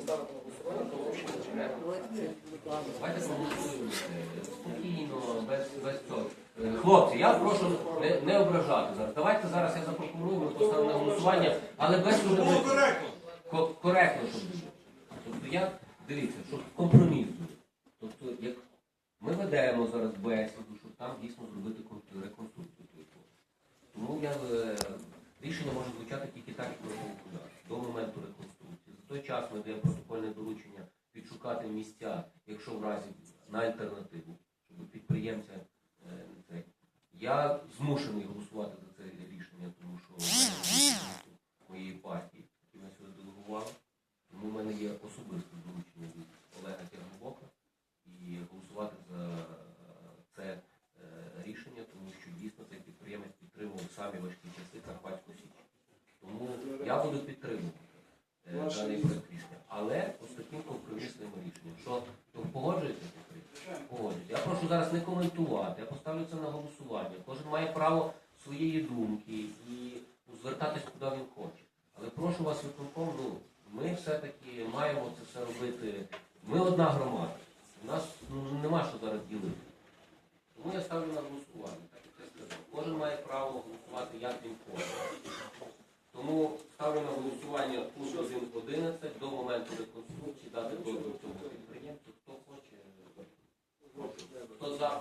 Ставити на голосування спокійно, без, без цього. Е, Хлопці, я прошу не, не ображати зараз. Давайте зараз я запропоную, ми поставимо на голосування, але без Було коректно. Ко- коректно, щоб було. Тобто я, дивіться, щоб компроміс був. Тобто, як ми ведемо зараз бесіду, щоб там дійсно зробити кон- реконструкцію тої. Тому я, е, рішення може звучати тільки так, як ми говорили, до моменту реконструкції. За той час ми даємо протокольне доручення підшукати місця, якщо в разі на альтернативу, щоб підприємця е, це. Я змушений голосувати за це рішення, тому що моєї партії, які ми сюди делегували. Тому в мене є особисте доручення від Олега Тягнобока і голосувати за це е, рішення, тому що дійсно цей підприємець підтримував самі важкі часи Карпатську Січ. Тому я буду підтримувати е, даний. Але ось таким компромісним рішенням. Що то погоджуєте? Погоджуюсь. Я прошу зараз не коментувати, я поставлю це на голосування. Кожен має право своєї думки і звертатись куди він хоче. Але прошу вас виконком, ну, ми все-таки маємо це все робити. Ми одна громада. У нас ну, нема що зараз ділити. Тому я ставлю на голосування, так як я сказав. Кожен має право голосувати, як він хоче. На голосування 1.11 до моменту реконструкції, дати дозвіл цьому підприємцю. Хто хоче. Хто за,